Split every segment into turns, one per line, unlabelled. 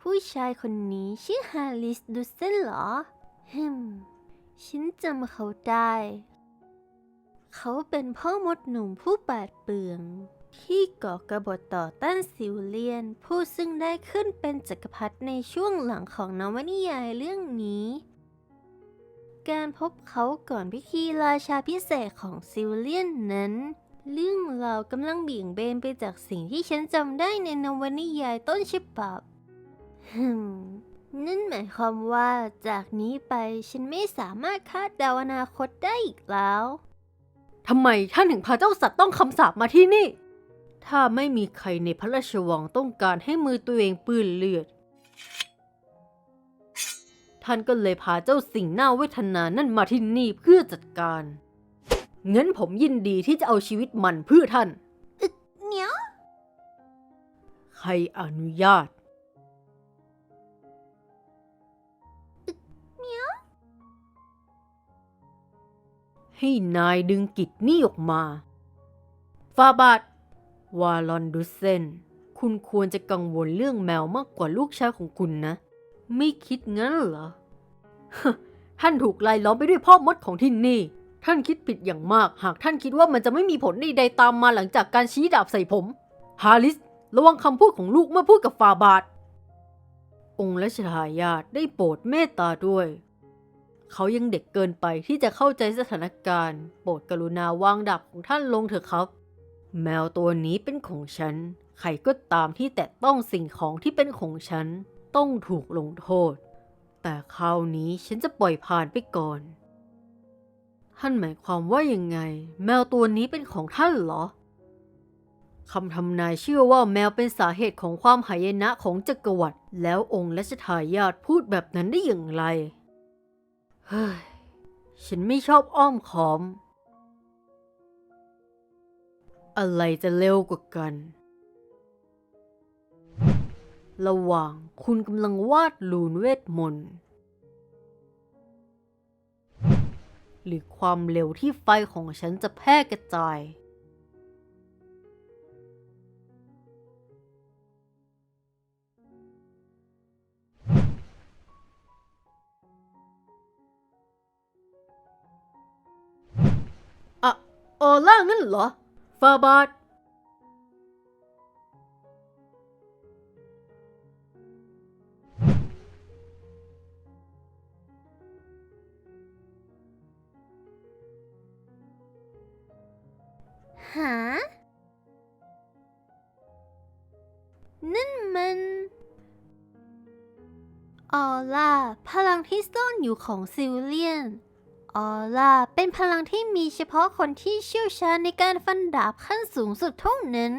ผู้ชายคนนี้ชื่อฮาริสดูเซนเหรอฮึมฉันจำเขาได้ เขาเป็นพ่อมดหนุ่มผู้ปาดเปรื่อง ที่ก่อกบฏต่อต้านซิวเลียน ผู้ซึ่งได้ขึ้นเป็นจักรพรรดิในช่วงหลังของนวนิยายเรื่องนี้ การพบเขาก่อนพิธีราชาพิเศษของซิวเลียนนั้น เรื่องราวกำลังเบี่ยงเบนไปจากสิ่งที่ฉันจำได้ในนวนิยายต้นฉบับ ฮึมนั่นหมายความว่าจากนี้ไปฉันไม่สามารถคาดเดาอนาคตได้อีกแล้ว
ทำไมท่านถึงพาเจ้าสัตว์ต้องคำสาปมาที่นี่ ถ้าไม่มีใครในพระราชวังต้องการให้มือตัวเองเปื้อนเลือด ท่านก็เลยพาเจ้าสิ่งน่าเวทนานั่นมาที่นี่เพื่อจัดการงั้นผมยินดีที่จะเอาชีวิตมันเพื่อท่าน
เหนียว
ใครอนุญาต ให้นายดึงกิจนี่ออกมา ฟาบาทวาลอนดุเซน คุณควรจะกังวลเรื่องแมวมากกว่าลูกชายของคุณนะ ไม่คิดงั้นเหรอ ท่านถูกไลายล้อมไปด้วยพ่อมดของที่นี่ ท่านคิดผิดอย่างมาก หากท่านคิดว่ามันจะไม่มีผลใดๆตามมาหลังจากการชี้ดาบใส่ผม ฮาริส ระวังคำพูดของลูกเมื่อพูดกับฟาบาทองค์รัชายาทได้โปรดเมตตาด้วย เขายังเด็กเกินไปที่จะเข้าใจสถานการณ์ โปรดกรุณาวางดาบของท่านลงเถอะครับ แมวตัวนี้เป็นของฉัน ใครก็ตามที่แตะต้องสิ่งของที่เป็นของฉัน ต้องถูกลงโทษ แต่คราวนี้ฉันจะปล่อยผ่านไปก่อน ท่านหมายความว่ายังไง แมวตัวนี้เป็นของท่านเหรอคำทำนายเชื่อว่าแมวเป็นสาเหตุของความหายนะของจักรวรรดิแล้วองค์รัชทายาทพูดแบบนั้นได้อย่างไร เฮ้ย ฉันไม่ชอบอ้อมค้อม อะไรจะเร็วกว่ากัน ระหว่างคุณกำลังวาดลูนเวทมนต์ หรือความเร็วที่ไฟของฉันจะแพร่กระจาย ออล่างั้นเหรอ ฟาบาท
หา นั่นมันออร่าพลังที่ซ่อนอยู่ของซิลเลียน ออร่าเป็นพลังที่มีเฉพาะคนที่เชี่ยวชาญในการฟันดาบขั้นสูงสุดเท่านั้น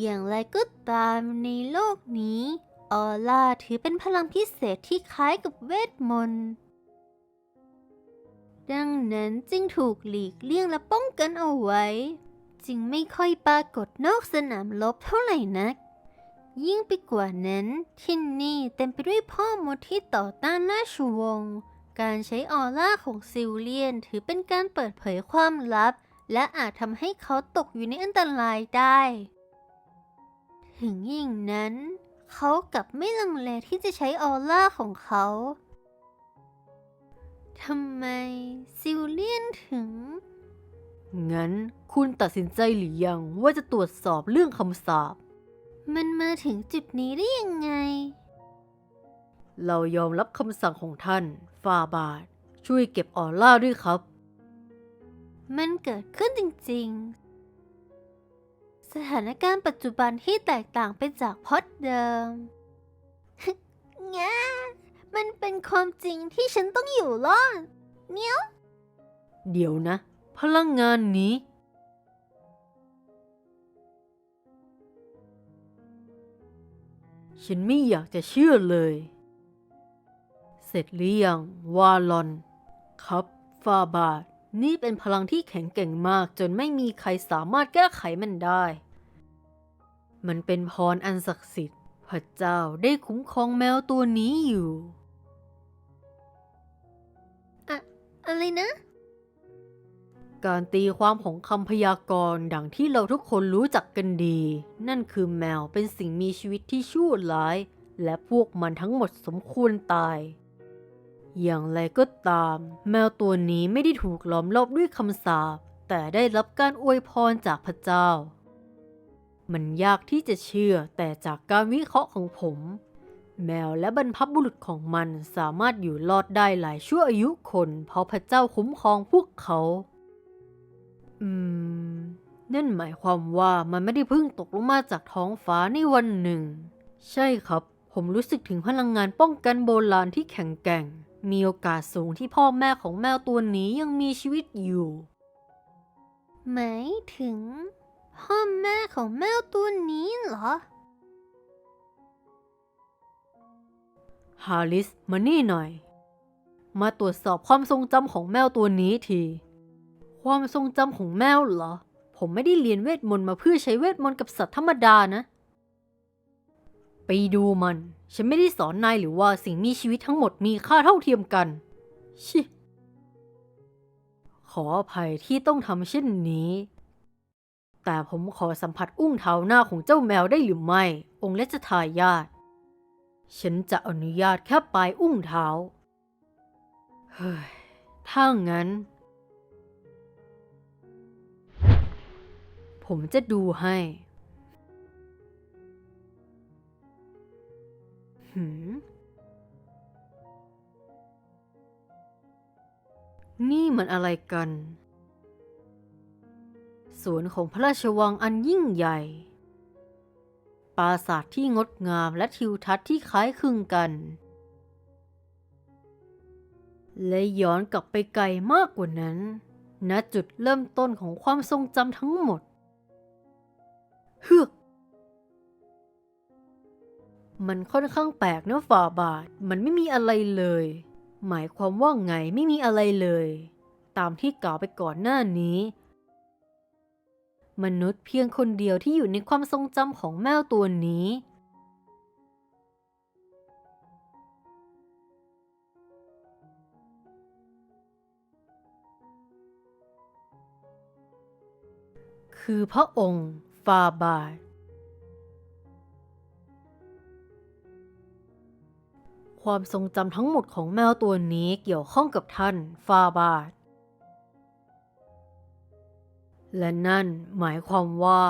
อย่างไรก็ตามในโลกนี้ออร่าถือเป็นพลังพิเศษที่คล้ายกับเวทมนต์ ดังนั้นจึงถูกหลีกเลี่ยงและป้องกันเอาไว้ จึงไม่ค่อยปรากฏนอกสนามรบเท่าไหร่นัก ยิ่งไปกว่านั้นที่นี่เต็มไปด้วยพ่อมดที่ต่อต้านราชวงศ์ การใช้ออร่าของซิลเลียนถือเป็นการเปิดเผยความลับ และอาจทำให้เขาตกอยู่ในอันตรายได้ ถึงอย่างนั้น เขากลับไม่ลังเลที่จะใช้ออร่าของเขาทำไมซิลเลียนถึง
งั้นคุณตัดสินใจหรือยังว่าจะตรวจสอบเรื่องคำสาป
มันมาถึงจุดนี้ได้ยังไง
เรายอมรับคำสั่งของท่าน ฟาบาทช่วยเก็บออร่าด้วยครับ
มันเกิดขึ้นจริงๆ สถานการณ์ปัจจุบันที่แตกต่างไปจากพล็อดเดิมงามันเป็นความจริงที่ฉันต้องอยู่รอด เนี่ย
เดี๋ยวนะ พลังงานนี้ ฉันไม่อยากจะเชื่อเลย เสร็จหรือยังวาลอน ครับฟาบาทนี่เป็นพลังที่แข็งแกร่งมากจนไม่มีใครสามารถแก้ไขมันได้ มันเป็นพรอันศักดิ์สิทธิ์ พระเจ้าได้คุ้มครองแมวตัวนี้อยู่
อะอะไรนะ
การตีความของคำพยากรณ์ดังที่เราทุกคนรู้จักกันดี นั่นคือแมวเป็นสิ่งมีชีวิตที่ชั่วร้าย และพวกมันทั้งหมดสมควรตาย อย่างไรก็ตาม แมวตัวนี้ไม่ได้ถูกล้อมรอบด้วยคำสาปแต่ได้รับการอวยพรจากพระเจ้า มันยากที่จะเชื่อแต่จากการวิเคราะห์ของผม แมวและบรรพบุรุษของมันสามารถอยู่รอดได้หลายชั่วอายุคน เพราะพระเจ้าคุ้มครองพวกเขา อืม นั่นหมายความว่ามันไม่ได้เพิ่งตกลงมาจากท้องฟ้าในวันหนึ่ง ใช่ครับ ผมรู้สึกถึงพลังงานป้องกันโบราณที่แข็งแกร่ง มีโอกาสสูงที่พ่อแม่ของแมวตัวนี้ยังมีชีวิตอยู่
หมายถึง พ่อแม่ของแมวตัวนี้เหรอ
ฮาริส มานี่หน่อย มาตรวจสอบความทรงจำของแมวตัวนี้ที ความทรงจำของแมวเหรอ ผมไม่ได้เรียนเวทมนต์มาเพื่อใช้เวทมนต์กับสัตว์ธรรมดานะไป ดูมัน ฉันไม่ได้สอนนายหรือว่าสิ่งมีชีวิตทั้งหมดมีค่าเท่าเทียมกัน ชิ ขออภัยที่ต้องทำเช่นนี้ แต่ผมขอสัมผัสอุ้งเท้าหน้าของเจ้าแมวได้หรือไม่ องค์เลชทายาทฉันจะอนุญาตแค่ปลายอุ้งเท้า เฮ้ย ถ้างั้น ผมจะดูให้ นี่มันอะไรกัน สวนของพระราชวังอันยิ่งใหญ่ ปราสาทที่งดงามและทิวทัศน์ที่คล้ายคลึงกัน และย้อนกลับไปไกลมากกว่านั้น ณจุดเริ่มต้นของความทรงจำทั้งหมด เฮือก มันค่อนข้างแปลกนะฝ่าบาท มันไม่มีอะไรเลย หมายความว่าไงไม่มีอะไรเลย ตามที่กล่าวไปก่อนหน้านี้ มนุษย์เพียงคนเดียวที่อยู่ในความทรงจำของแมวตัวนี้คือพระองค์ฟาบาท ความทรงจำทั้งหมดของแมวตัวนี้เกี่ยวข้องกับท่านฟาบาทและนั่นหมายความว่า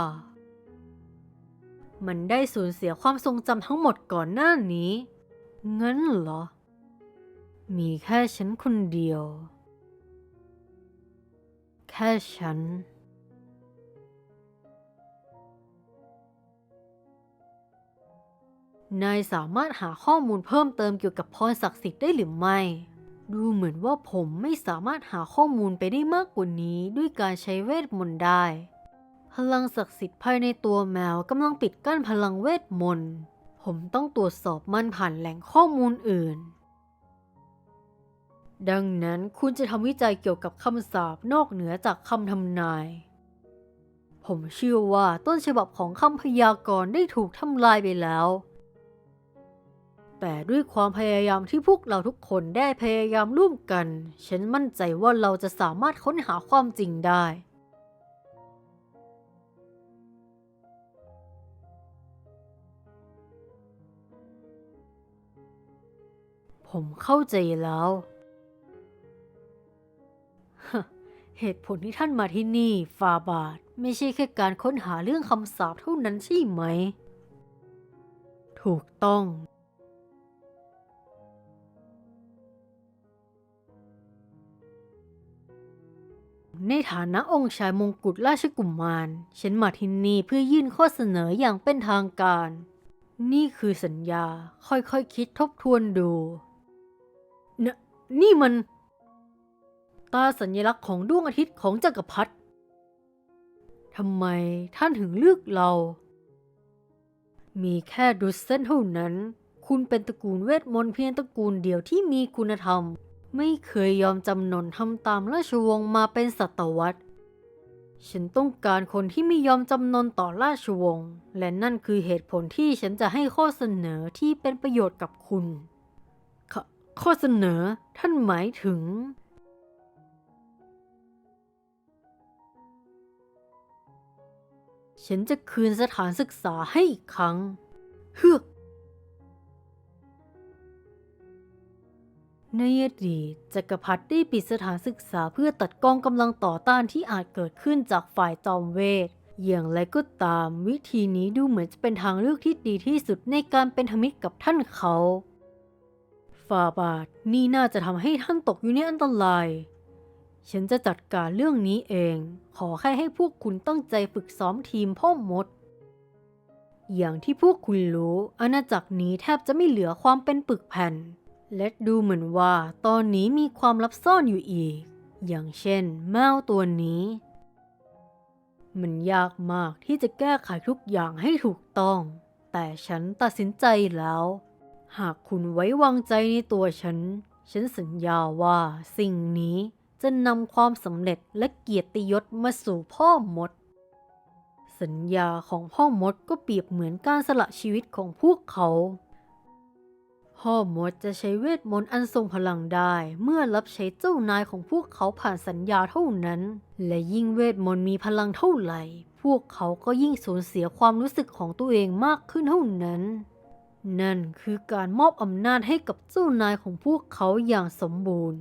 มันได้สูญเสียความทรงจำทั้งหมดก่อนหน้านี้ งั้นเหรอ มีแค่ฉันคนเดียว แค่ฉัน นายสามารถหาข้อมูลเพิ่มเติมเกี่ยวกับพรศักดิ์สิทธิ์ได้หรือไม่ ดูเหมือนว่าผมไม่สามารถหาข้อมูลไปได้มากกว่านี้ด้วยการใช้เวทมนต์ได้ พลังศักดิ์สิทธิ์ภายในตัวแมวกำลังปิดกั้นพลังเวทมนต์ ผมต้องตรวจสอบมันผ่านแหล่งข้อมูลอื่น ดังนั้นคุณจะทำวิจัยเกี่ยวกับคำสาปนอกเหนือจากคำทำนายผมเชื่อว่าต้นฉบับของคำพยากรณ์ได้ถูกทำลายไปแล้ว แต่ด้วยความพยายามที่พวกเราทุกคนได้พยายามร่วมกัน ฉันมั่นใจว่าเราจะสามารถค้นหาความจริงได้ ผมเข้าใจแล้วเหตุผลที่ท่านมาที่นี่ฟาบาทไม่ใช่แค่การค้นหาเรื่องคำสาปเท่านั้นใช่ไหม ถูกต้อง ในฐานะองค์ชายมงกุฎราชกุมมาร ฉันมาที่นี่เพื่อยื่นข้อเสนออย่างเป็นทางการ นี่คือสัญญา ค่อยๆคคิดทบทวนดูนนี่มัน ตาสัญลักษณ์ของดวงอาทิตย์ของจักรพรรดิทำไมท่านถึงเลือกเรา มีแค่ดุสเซนเท่านั้น คุณเป็นตระกูลเวทมนต์เพียงตระกูลเดียวที่มีคุณธรรม ไม่เคยยอมจำนนทำตามราชวงศ์มาเป็นศตวรรษ ฉันต้องการคนที่ไม่ยอมจำนนต่อราชวงศ์ และนั่นคือเหตุผลที่ฉันจะให้ข้อเสนอที่เป็นประโยชน์กับคุณขข้อเสนอท่านหมายถึง ฉันจะคืนสถานศึกษาให้อีกครั้ง เฮือก ในอดีตจักรพรรดิได้ปิดสถานศึกษาเพื่อตัดกองกำลังต่อต้านที่อาจเกิดขึ้นจากฝ่ายจอมเวท อย่างไรก็ตามวิธีนี้ดูเหมือนจะเป็นทางเลือกที่ดีที่สุดในการเป็นธมิตรกับท่านเขาฝ่าบาทนี่น่าจะทำให้ท่านตกอยู่ในอันตราย ฉันจะจัดการเรื่องนี้เอง ขอแค่ให้พวกคุณตั้งใจฝึกซ้อมทีมพ่อมด อย่างที่พวกคุณรู้อาณาจักรนี้แทบจะไม่เหลือความเป็นปึกแผ่น และดูเหมือนว่าตอนนี้มีความลับซ่อนอยู่อีก อย่างเช่นแมวตัวนี้ มันยากมากที่จะแก้ไขทุกอย่างให้ถูกต้อง แต่ฉันตัดสินใจแล้ว หากคุณไว้วางใจในตัวฉัน ฉันสัญญาว่าสิ่งนี้จะนำความสำเร็จและเกียรติยศมาสู่พ่อมด สัญญาของพ่อมดก็เปรียบเหมือนการสละชีวิตของพวกเขา พ่อมดจะใช้เวทมนต์อันทรงพลังได้เมื่อรับใช้เจ้านายของพวกเขาผ่านสัญญาเท่านั้น และยิ่งเวทมนต์มีพลังเท่าไหร่ พวกเขาก็ยิ่งสูญเสียความรู้สึกของตัวเองมากขึ้นเท่านั้น นั่นคือการมอบอำนาจให้กับเจ้านายของพวกเขาอย่างสมบูรณ์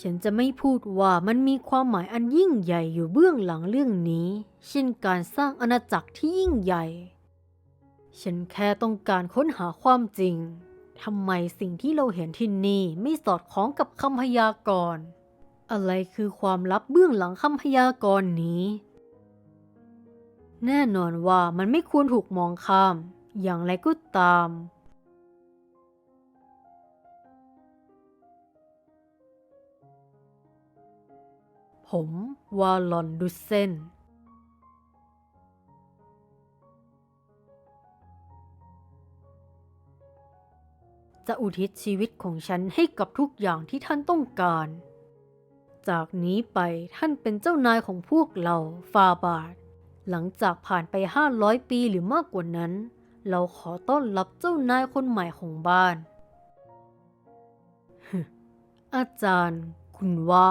ฉันจะไม่พูดว่ามันมีความหมายอันยิ่งใหญ่อยู่เบื้องหลังเรื่องนี้ เช่นการสร้างอาณาจักรที่ยิ่งใหญ่ ฉันแค่ต้องการค้นหาความจริง ทำไมสิ่งที่เราเห็นที่นี่ไม่สอดคล้องกับคำพยากรณ์ อะไรคือความลับเบื้องหลังคำพยากรณ์นี้ แน่นอนว่ามันไม่ควรถูกมองข้าม อย่างไรก็ตาม ผมวาลอนดุเซน จะอุทิศชีวิตของฉันให้กับทุกอย่างที่ท่านต้องการ จากนี้ไปท่านเป็นเจ้านายของพวกเราฟาบาท หลังจากผ่านไป500ปีหรือมากกว่านั้น เราขอต้อนรับเจ้านายคนใหม่ของบ้าน อาจารย์ คุณว่า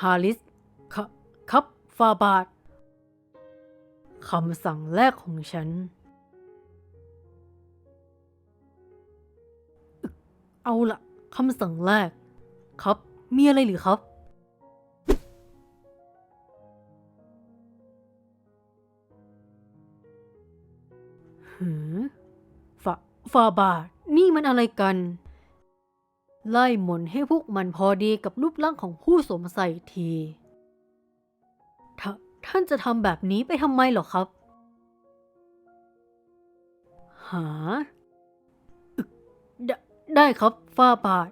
ฮาริสคครับฟาบาทคำสั่งแรกของฉัน เอาละคำสั่งแรก ครับ มีอะไรหรือครับ หือฟาฟาบาท นี่มันอะไรกัน ไล่หมนให้พวกมันพอดีกับรูปร่างของผู้สวมใส่ทีทท่านจะทำแบบนี้ไปทำไมหรอครับ หา ได้ครับฝ้าบาท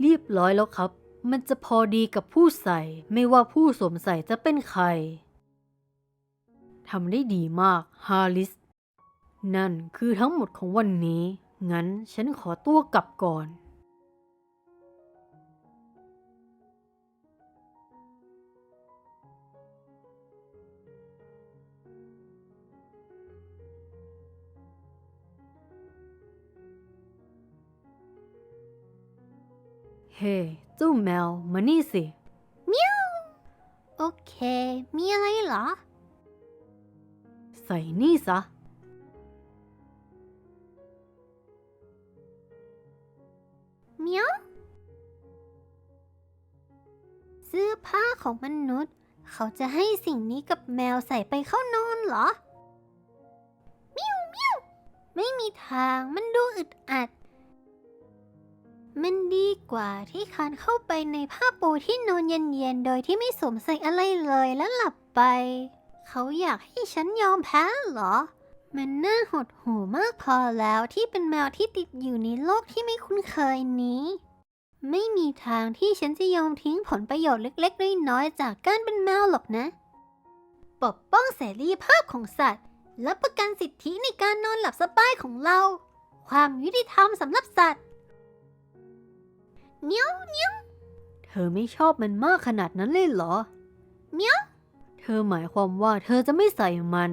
เรียบร้อยแล้วครับ มันจะพอดีกับผู้ใส่ ไม่ว่าผู้สวมใส่จะเป็นใครทำได้ดีมากฮาริส นั่นคือทั้งหมดของวันนี้ งั้นฉันขอตัวกลับก่อน เฮ้เจ้าแมวมานี่สิ
โอเค มีอะไรเหรอ
ใส่นี่ซะ
เมียวเสื้อผ้าของมนุษย์ เขาจะให้สิ่งนี้กับแมวใส่ไปเข้านอนเหรอ มิวมิวไม่มีทางมันดูอึดอัด มันดีกว่าที่คานเข้าไปในผ้าปูที่นอนเย็นๆ โดยที่ไม่สวมใส่อะไรเลยแล้วหลับไป เขาอยากให้ฉันยอมแพ้เหรอ มันน่าหดหู่มากพอแล้วที่เป็นแมวที่ติดอยู่ในโลกที่ไม่คุ้นเคยนี้ ไม่มีทางที่ฉันจะยอมทิ้งผลประโยชน์เล็กๆ น้อยๆ จากการเป็นแมวหรอกนะ ปกป้องเสรีภาพของสัตว์ และประกันสิทธิในการนอนหลับสบายของเรา ความยุติธรรมสำหรับสัตว์ เมียวเมียว
เธอไม่ชอบมันมากขนาดนั้นเลยเหรอ
เมียว
เธอหมายความว่าเธอจะไม่ใส่มัน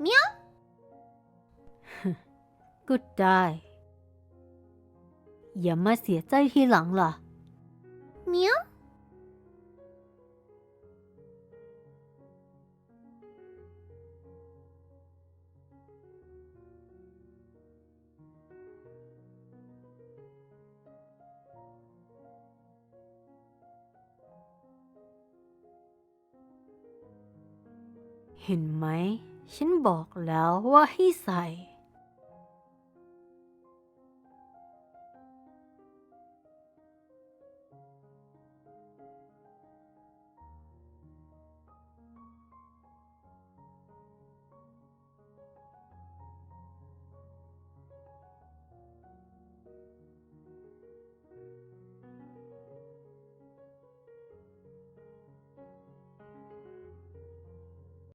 เมียว
ก็ได้ อย่ามาเสียใจทีหลังล่ะ
เมียว
เห็นไหม ฉันบอกแล้วว่าให้ใส่